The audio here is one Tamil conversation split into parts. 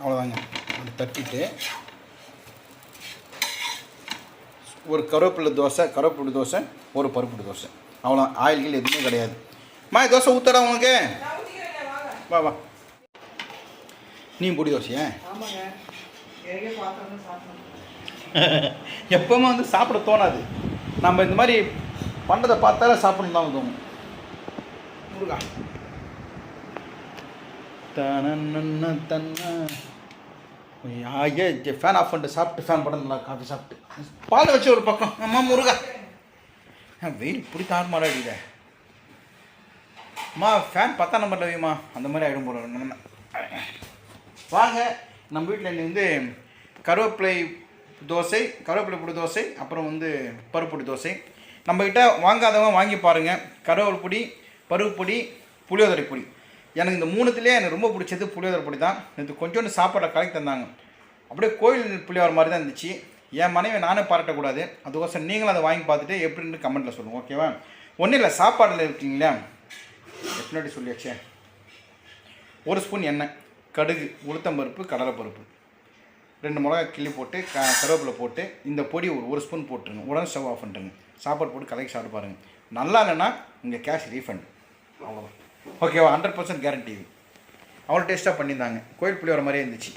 அவ்வளோதாங்க அது தட்டிட்டு ஒரு கருவேப்பிலை தோசை கருவேப்பிலை தோசை ஒரு பருப்பு தோசை. அவ்வளோ ஆயில் கீழ் எதுவுமே கிடையாது. மா தோசை ஊற்றடா உனக்கு. வா வா. நீ பொடி தோசையா? எப்பவுமே வந்து சாப்பிட தோணாது. நம்ம இந்த மாதிரி பண்ணுறதை பார்த்தாலே சாப்பிடணும் தான் தோணும். முருகா. தனன்னு தன்ன. ஐயே ஃபேன் ஆஃப் பண்ணிட்டு சாப்பிட்டு ஃபேன் படம் நல்லா காஃபி சாப்பிட்டு. பால் வச்சு ஒரு பக்கம். அம்மா முருகா. ஆ, வெயில் இப்படி தாறுமாறா அடிக்குதே அம்மா ஃபேன் பத்தாம் நம்பரில் வைமா அந்த மாதிரி ஆகிடும் போல. நிலைமை வாங்க நம்ம வீட்டில் இன்னைக்கு வந்து கருவேப்பிலை தோசை கருவேப்பிலை பொடி தோசை அப்புறம் வந்து பருப்பு தோசை. நம்மக்கிட்ட வாங்காதவங்க வாங்கி பாருங்கள் கருவேப்பிலை பொடி பருப்பு பொடி புளியோதரை பொடி. எனக்கு இந்த மூணுத்துலேயே எனக்கு ரொம்ப பிடிச்சது புளியோதரை பொடி தான். இது கொஞ்சோண்டு சாப்பாடை கலக்கி தந்தாங்க. அப்படியே கோயில் புளியோதரை மாதிரி தான் இருந்துச்சு. என் மனைவி நானே பாராட்டக்கூடாது. அதுக்கோசரம் நீங்களும் அதை வாங்கி பார்த்துட்டு எப்படின்னு கமெண்ட்டில் சொல்லுங்கள் ஓகேவா ஒன்றும் இல்லை சாப்பாடில் இருக்கீங்களா? எப்படி சொல்லியாச்சே. ஒரு ஸ்பூன் எண்ணெய் கடுகு உளுத்தம்பருப்பு கடலைப்பருப்பு ரெண்டு மிளகா கிள்ளி போட்டு க கருவேப்பிலை போட்டு இந்த பொடி ஒரு ஒரு ஸ்பூன் போட்டுருங்க. உடனே ஸ்டவ் ஆஃப் பண்ணுறேங்க சாப்பாடு போட்டு கலக்கி சாப்பிட்டு பாருங்கள் நல்லா இல்லைன்னா உங்கள் கேஷ் ரீஃபண்ட் அவ்வளோதான் ஓகேவா ஹண்ட்ரட் பர்சன்ட் கேரண்டி இது அவ்வளோ டேஸ்ட்டாக பண்ணியிருந்தாங்க. கோயில் புளியோர மாதிரியே இருந்துச்சு.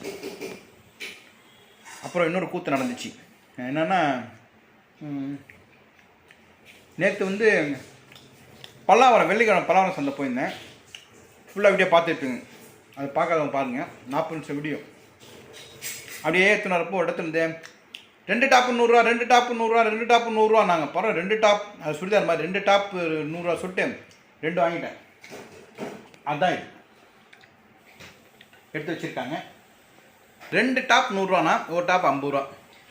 அப்புறம் இன்னொரு கூத்து நடந்துச்சு. என்னென்னா நேற்று வந்து பல்லாவரம் வெள்ளிக்கிழமை பல்லாவரம் சந்தை போயிருந்தேன். ஃபுல்லாக வீடியோ பார்த்துருப்பீங்க அது பார்க்காதவங்க பாருங்கள் நாற்பது நிமிஷம் வீடியோ அப்படியே ஏற்றுனப்போ ஒரு இடத்துல இருந்தேன். ரெண்டு டாப்பு நூறுரூவா ரெண்டு டாப்பு நூறுரூவா ரெண்டு டாப்பு நூறுரூவா நாங்கள் பரவாயில்ல ரெண்டு டாப் அது சுடிதார் மாதிரி ரெண்டு டாப்பு நூறுரூவா சொல்லிட்டு ரெண்டு வாங்கிட்டேன். அதான் இது. எடுத்து வச்சுருக்காங்க. ரெண்டு டாப் நூறுரூவானா ஒரு டாப் ஐம்பது ரூபா.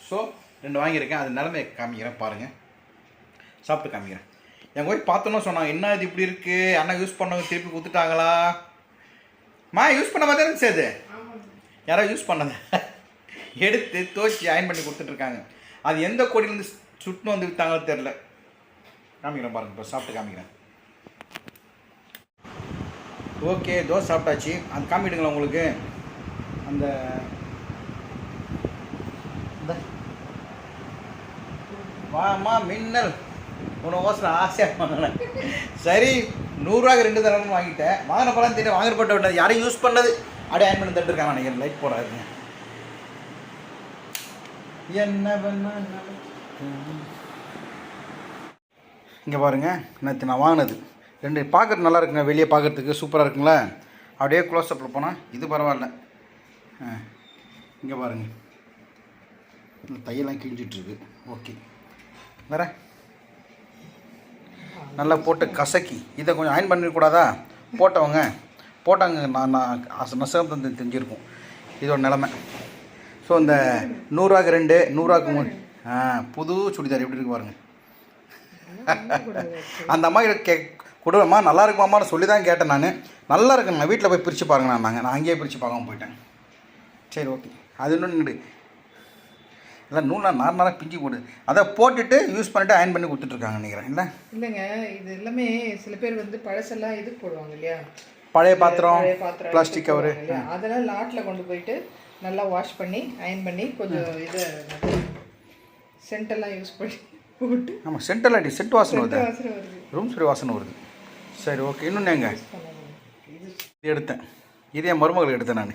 ஸோ ரெண்டு வாங்கியிருக்கேன். அது நிலமையை காமிக்கிறேன் பாருங்கள் சாப்பிட்டு காமிக்கிறேன். எங்கள் போய் பார்த்தோன்னு சொன்னாங்க என்ன இது இப்படி இருக்குது அண்ணா யூஸ் பண்ணவங்க திருப்பி கொடுத்துட்டாங்களா? மா யூஸ் பண்ண மாதிரி இருந்துச்சு அது. யாரோ யூஸ் பண்ணது. எடுத்து துவச்சி அயன் பண்ணி கொடுத்துட்ருக்காங்க அது எந்த கோடியிலேருந்து சுட்டுன்னு வந்து விற்றாங்களோ தெரில காமிக்கிறேன் பாருங்கள் இப்போ சாப்பிட்டு காமிக்கிறேன். ஓகே தோசை சாப்பிட்டாச்சு. அது காமிடுங்களா உங்களுக்கு? அந்த வாமா மின்னல். உனக்கு ஓசரம் ஆசையாக வாங்கினேன். சரி நூறுரூவாக்கு ரெண்டு தடவை வாங்கிட்டேன். வாங்கின பழம் தெரியும் வாங்கின விட்டது யாரையும் யூஸ் பண்ணது. அப்படியே ஆன் பண்ணி தட்டுருக்காங்க. நினைக்கிறேன் லைட் போடாதுங்க. என்ன பண்ண இங்கே பாருங்க நேற்று நான் வாங்கினது. ரெண்டு பார்க்கறது நல்லா இருக்குங்க வெளியே பார்க்குறதுக்கு சூப்பராக இருக்குங்களா அப்படியே க்ளோஸ் அப்பில் போனால் இது பரவாயில்ல இங்கே பாருங்க இந்த தையெல்லாம் கிழிஞ்சிட்ருக்கு ஓகே வேற நல்லா போட்டு கசக்கி இதை கொஞ்சம் அயன் பண்ணிடக்கூடாதா போட்டவங்க போட்டாங்க நான் நான் அச- நசகம் தந்து தெரிஞ்சிருக்கும் இதோட நிலமை ஸோ இந்த நூறுரூவாக்கு ரெண்டு நூறாக்கு மூணு புது சுடிதார் எப்படி இருக்கு பாருங்க அந்த அம்மா கே கொடுமா நல்லா இருக்குமாமான்னு சொல்லி தான் கேட்டேன் நான். நல்லா இருக்குங்க நான் வீட்டில் போய் பிரித்து பாருங்க நாங்கள் நான் அங்கேயே பிரித்து பார்க்காம போயிட்டேன். சரி ஓகே. அது இன்னொன்று எல்லாம் நூலாக நார் நாராக பிஞ்சு போடுது அதை போட்டுட்டு யூஸ் பண்ணிட்டு அயன் பண்ணி கொடுத்துட்ருக்காங்க நினைக்கிறேன். இல்லை? இல்லைங்க இது எல்லாமே சில பேர் வந்து பழசெல்லாம் இதுக்கு போடுவாங்க இல்லையா? பழைய பாத்திரம் பிளாஸ்டிக் கவரு? அதெல்லாம் லாட்டில் கொண்டு போயிட்டு நல்லா வாஷ் பண்ணி அயன் பண்ணி கொஞ்சம் இது சென்டெல்லாம் யூஸ் பண்ணி போட்டு ஆமாம் சென்டல் அடி சென்ட் வாசனை வருது. ரூம் ஸ்ப்ரே வாசனை வருது. சரி ஓகே இன்னொன்று எங்க. இது எடுத்தேன். இது என் மருமகளுக்கு எடுத்தேன் நான்.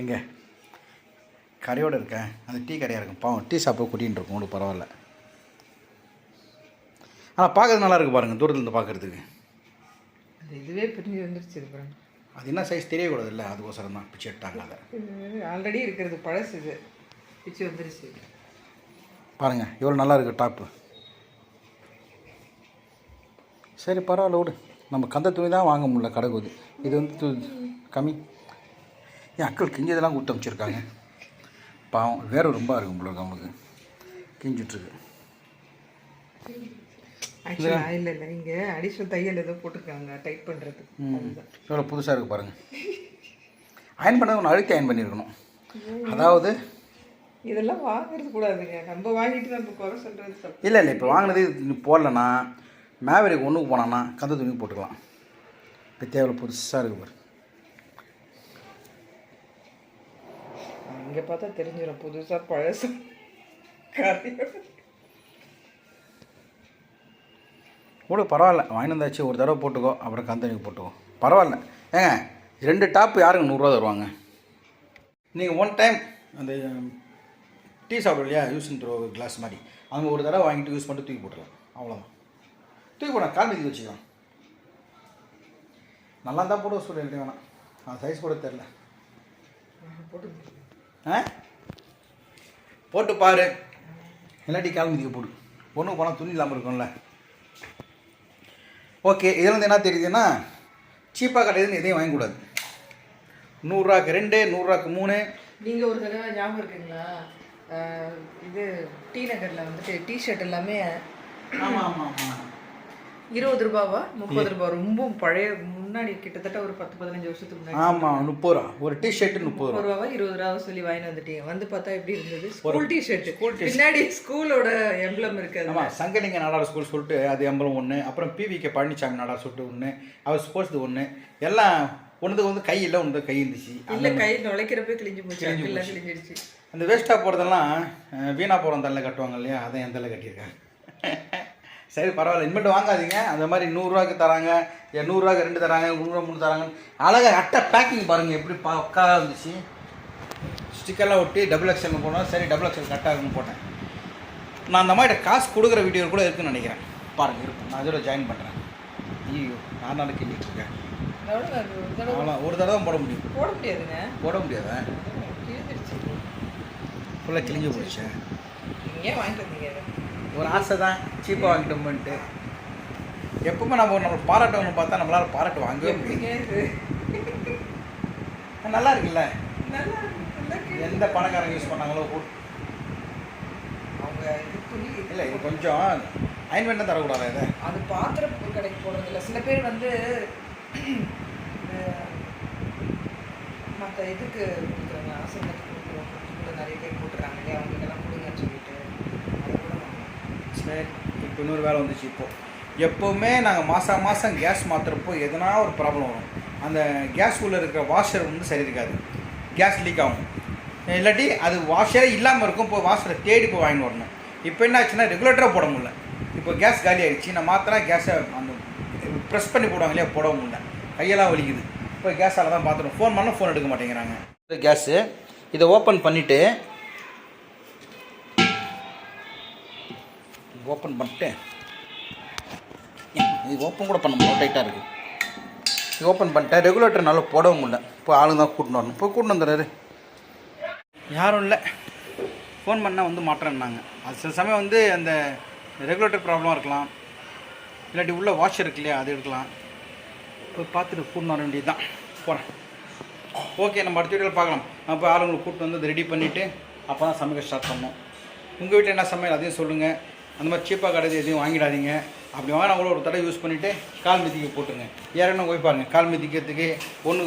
எங்க கரையோடு இருக்கேன். அது டீ கடையாக இருக்கும். பாவம் டீ சாப்பிட குட்டின்னு இருக்கும். உங்களுக்கு பரவாயில்ல. ஆனால் பார்க்கறது நல்லா இருக்கு பாருங்கள் தூரத்துலேருந்து பார்க்கறதுக்கு. இதுவே பிரிஞ்சு வந்துருச்சு பாருங்க. அது என்ன சைஸ் தெரியக்கூடாது இல்லை அதுக்கோசரம் தான். பிச்சு எடுத்தாங்க அதை. ஆல்ரெடி இருக்கிறது பழசு இது. பிச்சு வந்துருச்சு. பாருங்கள் எவ்வளோ நல்லா இருக்கு டாப்பு. சரி பரவாயில்ல விடு. நம்ம கந்த துணி தான் வாங்க முடியல கடைக்குது. இது வந்து கம்மி. என் அக்கள் கிஞ்சதெல்லாம் கொடுத்து அமைச்சிருக்காங்க. பாவம் வேற ரொம்ப இருக்கும் போல அவங்களுக்கு. கிஞ்சிட்ருக்கு ஆக்சுவலாக இல்லை இல்லை. இங்கே அடிஷ்னல் தையல் ஏதோ போட்டிருக்காங்க டைட் பண்ணுறதுக்கு எவ்வளோ புதுசாக இருக்குது பாருங்கள் அயன் பண்ணது ஒன்று அழுத்தி அயன் பண்ணியிருக்கணும் அதாவது இதெல்லாம் வாங்குறது கூடாதுங்க. நம்ம வாங்கிட்டு நம்ம குறை சொல்கிறது இல்லை இல்லை. இப்போ வாங்கினது போடலன்னா மேவரிக்கு ஒன்றுக்கு போனான்னா கந்த துணி போட்டுக்கலாம். தேவையில்ல புதுசாக இருக்கு பாரு. இங்கே பார்த்தா தெரிஞ்சிடும் புதுசாக பழசு கூட பரவாயில்ல. வாங்கிட்டு வந்தாச்சு ஒரு தடவை போட்டுக்கோ அப்புறம் கந்தனிக்கு போட்டுக்கோ. பரவாயில்ல. ஏங்க ரெண்டு டாப் யாருங்க நூறுரூவா தருவாங்க? நீங்கள் ஒன் டைம் அந்த டீ சாப்பிடும் இல்லையா யூஸ் த்ரோ கிளாஸ் மாதிரி அவங்க ஒரு தடவை வாங்கிட்டு யூஸ் பண்ணிட்டு தூக்கி போட்டுடலாம். அவ்வளோதான் தூக்கி போடலாம் கால் மீதி வச்சுக்கலாம் நல்லா தான் போட சொல்லிட்டு வேணாம். அது சைஸ் கூட தெரில போட்டு ஆ? போட்டு பாரு. இல்லாட்டி கால் மிதிக்க போடு. ஒன்றுக்கு போனால் துணி இல்லாமல் இருக்கும்ல. ஓகே இதில் வந்து என்ன தெரியுதுன்னா சீப்பாக கிடையாதுன்னு எதையும் வாங்கக்கூடாது. நூறுரூவாக்கு ரெண்டு நூறுரூவாக்கு மூணு. நீங்கள் ஒரு தடவை ஞாபகம் இருக்குங்களா? இது டி நகரில் வந்துட்டு டிஷர்ட் எல்லாமே ஆமாம் ஆமாம் ஆமாம் இருபது ரூபாவா? முப்பது ரூபா ரொம்ப பழைய முன்னாடி கிட்டத்தட்ட ஒரு பத்து பதினஞ்சு வருஷத்துக்கு முன்னாடி ஆமாம் முப்பது ரூபா. ஒரு முப்பது ரூபா. முப்பது ரூபாவா இருபது ரூபாவா சொல்லி வாங்கிட்டு வந்துட்டீங்க. வந்து பார்த்தா எப்படி இருந்தது? ஸ்கூல் டிஷர்ட் பின்னாடி ஸ்கூலோட எம்ப்ளம் இருக்காது ஆமாம் சங்கலிங்க நாடார் ஸ்கூல் சொல்லிட்டு அது எம்பளம் ஒன்று அப்புறம் பிவிகே பழனிசாமி நாடார் சொல்லிட்டு ஒன்று அவர் ஸ்போர்ட்ஸ் ஒன்று எல்லாம் ஒன்றுக்கு வந்து கை இல்லை ஒன்று கை இருந்துச்சு. இல்ல கை நுழைக்கிறப்ப கிழிஞ்சு போச்சு. கிழிஞ்சிருச்சு. அந்த வேஸ்ட்டாக போகிறதெல்லாம் வீணாக போகிற தள்ள கட்டுவாங்க இல்லையா? அதை என் தள்ள கட்டியிருக்காங்க சரி பரவாயில்ல. இனிமேட்டு வாங்காதீங்க. அந்த மாதிரி நூறுரூவாக்கு தராங்க நூறுரூவாக்கு ரெண்டு தராங்க நூறுரூவா மூணு தராங்க. அழகாக அட்டை பேக்கிங் பாருங்கள் எப்படி பக்காவாக இருந்துச்சு. ஸ்டிக்கர்லாம் ஒட்டி டபுள் எக்ஸ்எல் போனோம். சரி டபுள் எக்ஸ்எல் கரெக்டாக இருக்குன்னு போட்டேன். நான் அந்த மாதிரி காசு கொடுக்குற வீடியோ கூட இருக்குன்னு நினைக்கிறேன். பாருங்கள் இருக்கும். நான் இதோட ஜாயின் பண்ணுறேன் ஐயோ நான் நாளைக்கு தடவை அவ்வளோ ஒரு தடவை தான் போட முடியும். போட முடியாதுங்க. போட முடியாதா? ஃபுல்லாக கிழிஞ்சு நீங்க ஏன் வாங்கிட்டு வந்தீங்க? ஒரு ஆசை தான் சீப்பாக வாங்கிட்டோம்ன்ட்டு. எப்பவுமே நம்ம நம்ம பாராட்டவங்க பார்த்தா நம்மளால பாராட்டு வாங்கவே இது நல்லா இருக்குல்ல. எந்த பணக்காரங்க யூஸ் பண்ணாங்களோ அவங்க இல்லை இது கொஞ்சம் அயன் பண்ண தரக்கூடாது இதை? அது பாத்திர கடைக்கு போடுறது இல்ல. சில பேர் வந்து மற்ற இதுக்கு கொடுக்குறாங்க ஆசிரியத்துக்கு கொடுக்குறோம் கூட நிறைய பேர் போட்டுறாங்க இல்லையா அவங்க இதெல்லாம் கொடுங்கன்னு சொல்லிட்டு அதை கூட வாங்கலாம். சரி தொண்ணூறு இன்னொரு வேலை வந்துச்சு இப்போது எப்போவுமே நாங்கள் மாதம் மாதம் கேஸ் மாற்றுறப்போ எதனா ஒரு ப்ராப்ளம் வரும். அந்த கேஸ் உள்ளே இருக்கிற வாஷர் வந்து சரி இருக்காது. கேஸ் லீக் ஆகும். இல்லாட்டி அது வாஷரே இல்லாமல் இருக்கும் இப்போ வாஷரை தேடி போய் வாங்கிட்டு வரணும். இப்போ என்ன ஆச்சுன்னா ரெகுலேட்டராக போட முடியல. இப்போ கேஸ் காலி ஆகிடுச்சு நான் மாத்திரம் கேஸை அந்த ப்ரெஸ் பண்ணி போடுவாங்க இல்லையா போட முடியல. கையெல்லாம் வலிக்குது. இப்போ கேஸால் தான் பார்த்துருவோம் ஃபோன் பண்ணால் ஃபோன் எடுக்க மாட்டேங்கிறாங்க. கேஸு இதை ஓப்பன் பண்ணிவிட்டு ஓப்பன் பண்ணிட்டு இது ஓப்பன் கூட பண்ண முடியும் டைட்டாக இருக்குது இது ஓப்பன் பண்ணிட்டேன். ரெகுலேட்டர் நல்லா போடவும் முடியல. இப்போ ஆளுங்க தான் கூட்டின்னு வரணும். இப்போ கூட்டின்னு வந்துடுறாரு. யாரும் இல்லை. ஃபோன் பண்ணால் வந்து மாட்டுறேன்னாங்க. அது சில சமயம் வந்து அந்த ரெகுலேட்டர் ப்ராப்ளமாக இருக்கலாம். இல்லாட்டி உள்ள வாஷ் இருக்கு இல்லையா அது எடுக்கலாம். போய் பார்த்துட்டு கூட்டின்னு வர வேண்டியது தான் போகிறேன் ஓகே நம்ம அடுத்த வீடியோவில் பார்க்கலாம். அப்போ ஆளுங்களை கூப்பிட்டு வந்து அதை ரெடி பண்ணிவிட்டு அப்போ தான் சமைக்க ஸ்டார்ட் பண்ணோம் உங்கள் வீட்டில் என்ன சமையல்? அதையும் சொல்லுங்கள் அந்த மாதிரி சீப்பாக கிடையாது எதையும் வாங்கிடாதீங்க. அப்படி வாங்கினா கூட ஒரு தடவை யூஸ் பண்ணிவிட்டு கால் மிதிக்க போட்டுருங்க. யாருன்னா போய் பாருங்க. கால் மிதிக்கிறதுக்கு ஒன்று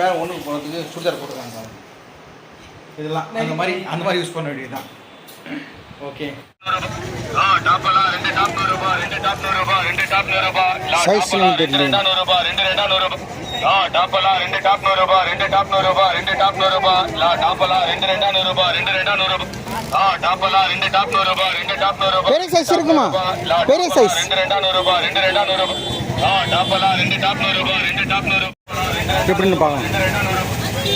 பேர் ஒன்றுக்கு போகிறதுக்கு சுடிதார் போட்டுருக்காங்க. இதெல்லாம் அந்த மாதிரி அந்த மாதிரி யூஸ் பண்ண வேண்டியது தான் ஓகே ஆ, டாப்பெல்லாம் ரெண்டு டாப் நூறு ரூபாய், ரெண்டு டாப் நூறு ரூபாய், ரெண்டு டாப் நூறு ரூபாய். லா, Size ரெண்டு ரெண்டா நூறு ரூபாய், ரெண்டு ரெண்டா நூறு ஆ, டாப்பெல்லாம் ரெண்டு டாப் நூறு ரூபாய், ரெண்டு டாப் நூறு ரூபாய், பெரிய சைஸ் இருக்குமா? பெரிய சைஸ் ரெண்டு ரெண்டா நூறு ரூபாய், ரெண்டு ரெண்டா நூறு ரூபாய். ஆ, ரெண்டு டாப் நூறு ரூபாய், ரெண்டு டாப் நூறு எப்படின்னு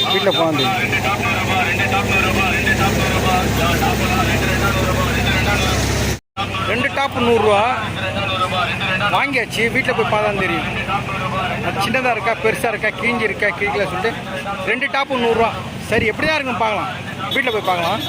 வீட்டில் போகாது ரெண்டு டாப் நூறு ரூபாய், ரெண்டு டாப் நூறு ரூபாய், ரெண்டு டாப் நூறு ரூபாய். லா, டாப்பெல்லாம் ரெண்டு ரெண்டா நூறு ரூபாய், ரெண்டு ரெண்டா நூறு ரூபாய். டாப்பு நூறுரூவா வாங்கியாச்சு. வீட்டில் போய் பார்த்தா தெரியும். அது சின்னதாக இருக்கா பெருசாக இருக்கா கிழிஞ்சி இருக்கா கிழிக்கல சொல்லிட்டு ரெண்டு டாப்பு நூறுரூவா. சரி எப்படி தான் இருக்குன்னு பார்க்கலாம். வீட்டில் போய் பார்க்கலாம்.